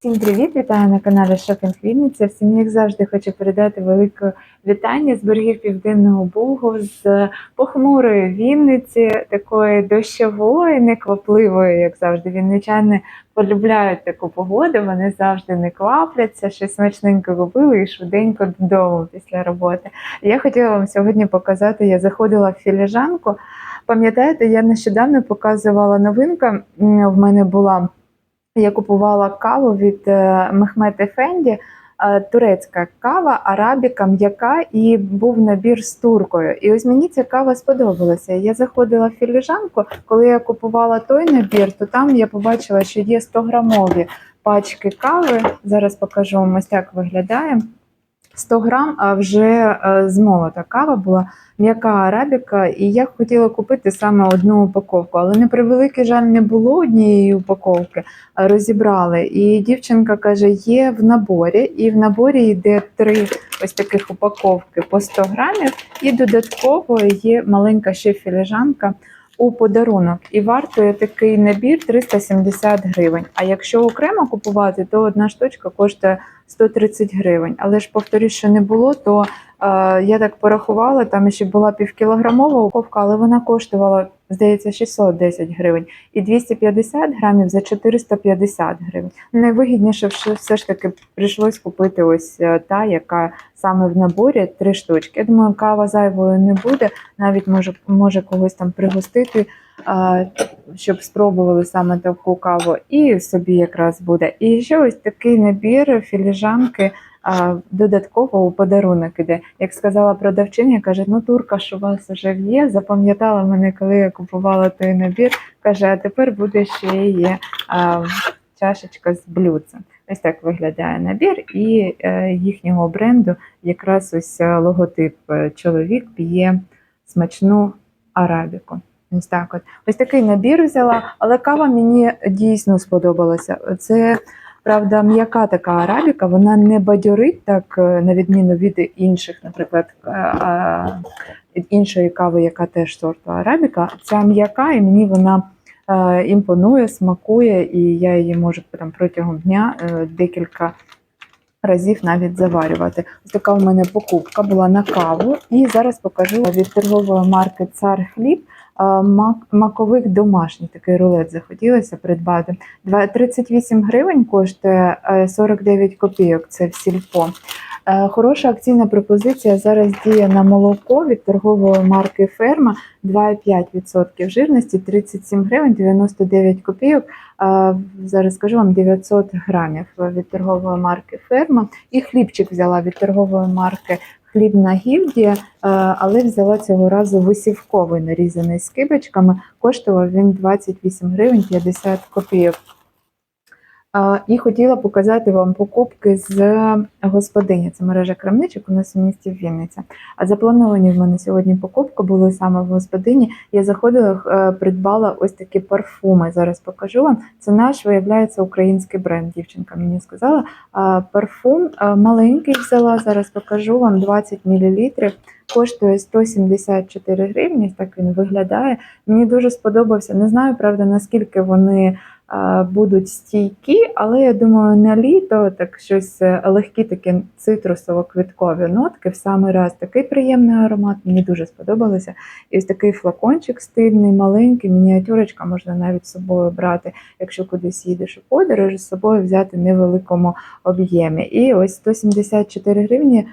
Всім привіт! Вітаю на каналі Шопінг Вінниця. Всім, як завжди, хочу передати велике вітання з берегів Південного Бугу, з похмурої Вінниці, такої дощової, неквапливої, як завжди. Вінничани полюбляють таку погоду, вони завжди не квапляться, щось смачненько купили і швиденько додому після роботи. Я хотіла вам сьогодні показати, я заходила в філіжанку. Пам'ятаєте, я нещодавно показувала новинка. В мене була. Я купувала каву від е, Мехмет Ефенді, е, турецька кава, арабіка, м'яка, і був набір з туркою. І ось мені ця кава сподобалася. Я заходила в філіжанку, коли я купувала той набір, то там я побачила, що є 100 грамові пачки кави. Зараз покажу вам ось так виглядає. 100 грам, а вже е, змолота кава була м'яка арабіка, і я хотіла купити саме одну упаковку, але на превеликий жаль не було однієї упаковки, розібрали. І дівчинка каже, є в наборі, і в наборі йде три ось таких упаковки по 100 грамів, і додатково є маленька ще філіжанка. У подарунок і вартує такий набір 370 гривень. А якщо окремо купувати, то одна штучка коштує 130 гривень. Але ж повторюсь, що не було, то е, я так порахувала, там ще була півкілограмова упаковка, але вона коштувала, здається, 610 гривень. І 250 грамів за 450 гривень. Найвигідніше все- ж таки прийшлось купити ось е, та, яка саме в наборі три штучки. Я думаю, кава зайвою не буде, навіть може, може когось там пригостити. Щоб спробували саме таку каву, і собі якраз буде. І ще ось такий набір філіжанки додатково у подарунок іде. Як сказала продавчиня, каже: ну турка ж у вас вже є. Запам'ятала мене, коли я купувала той набір. Каже, а тепер буде ще є чашечка з блюдцем. Ось так виглядає набір, і е, їхнього бренду якраз ось е, логотип е, чоловік п'є смачну арабіку. Ось так от. Ось такий набір взяла, але кава мені дійсно сподобалася. Це правда м'яка така арабіка, вона не бадьорить так, е, на відміну від інших, наприклад, е, іншої кави, яка теж сорту арабіка. Ця м'яка, і мені вона е, імпонує, смакує, і я її можу там протягом дня декілька разів навіть заварювати. Ось така у мене покупка була на каву. І зараз покажу від торгової марки Цар Хліб. Е, мак- Маковик домашній такий рулет захотілося придбати. Два- 38 гривень коштує е, 49 копійок. Це в сільпо. Е, Хороша акційна пропозиція зараз діє на молоко від торгової марки Ферма 2,5% жирності, 37 гривень 99 копійок. Е, Зараз скажу вам 900 грамів від торгової марки Ферма. І хлібчик взяла від торгової марки Хлібна гільдія, е, але взяла цього разу висівковий нарізаний скибочками. Коштував він 28 гривень 50 копійок. І хотіла показати вам покупки з господині. Це мережа крамничок у нас у місті Вінниця. А заплановані в мене сьогодні покупки були саме в господині. Я заходила, е, придбала ось такі парфуми. Зараз покажу вам. Це наш, виявляється, український бренд. Дівчинка мені сказала. Парфум е, маленький взяла. Зараз покажу вам 20 мл. Коштує 174 гривні. Так він виглядає. Мені дуже сподобався. Не знаю, правда, наскільки вони будуть стійкі, але я думаю, на літо так щось е, легкі, такі цитрусово-квіткові нотки в самий раз. Такий приємний аромат, мені дуже сподобалося. І ось такий флакончик стильний, маленький, мініатюрочка можна навіть з собою брати, якщо кудись їдеш у подорож, з собою взяти в невеликому об'ємі. І ось 174 гривні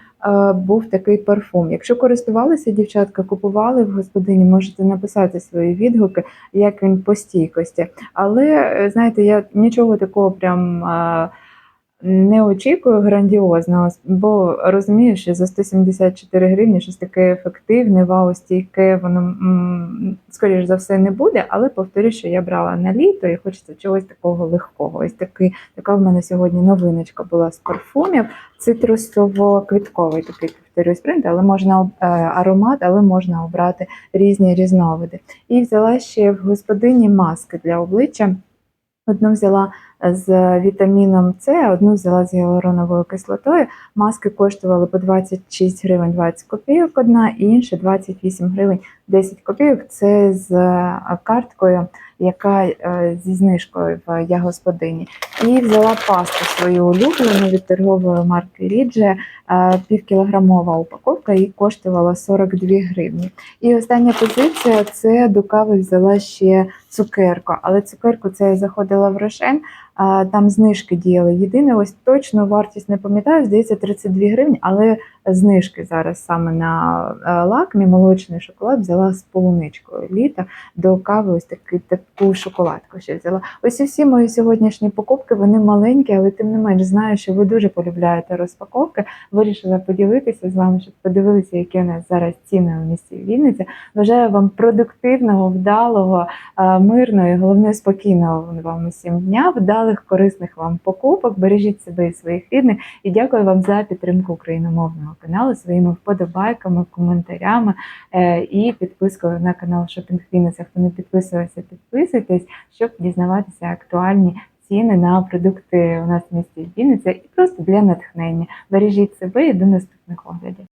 був такий парфум. Якщо користувалися дівчатка, купували в господині, можете написати свої відгуки, як він по стійкості. Але е, знаєте, я нічого такого прям. Не очікую грандіозного, бо розумію, що за 174 гривні щось таке ефективне, вау, стійке, воно скоріш за все не буде, але повторю, що я брала на літо і хочеться чогось такого легкого. Ось такий, така в мене сьогодні новиночка була з парфумів цитрусово-квітковий такий повторюсь бренд, але можна е, аромат, але можна обрати різні різновиди. І взяла ще в господині маски для обличчя. Одну взяла з вітаміном С, одну взяла з гіалуроновою кислотою. Маски коштували по 26 гривень 20 копійок одна, і інша 28 гривень 10 копійок. Це з е, карткою, яка е, зі знижкою в я господині. І взяла пасту свою улюблену від торгової марки Рідже. Півкілограмова упаковка і коштувала 42 гривні. І остання позиція це до кави взяла ще цукерку. Але цукерку це я заходила в Рошен, там знижки діяли. Єдине, ось точно вартість не пам'ятаю, здається, 32 гривні, але знижки зараз саме на е, лакмі молочний шоколад взяла з полуничкою літа до кави. Ось таки таку шоколадку ще взяла. Ось і всі мої сьогоднішні покупки вони маленькі, але тим не менш знаю, що ви дуже полюбляєте розпаковки. Вирішила поділитися з вами, щоб подивилися, які у нас зараз ціни у місті Вінниця. Бажаю вам продуктивного, вдалого, е, мирного і головне спокійного вам усім дня, вдалих, корисних вам покупок. Бережіть себе і своїх рідних. І дякую вам за підтримку україномовного каналу своїми вподобайками, коментарями е, і підпискою на канал Шопінг Вінниця. Хто не підписувався, підписуйтесь, щоб дізнаватися актуальні. Ціни на продукти у нас в місті Вінниця і просто для натхнення. Бережіть себе і до наступних оглядів.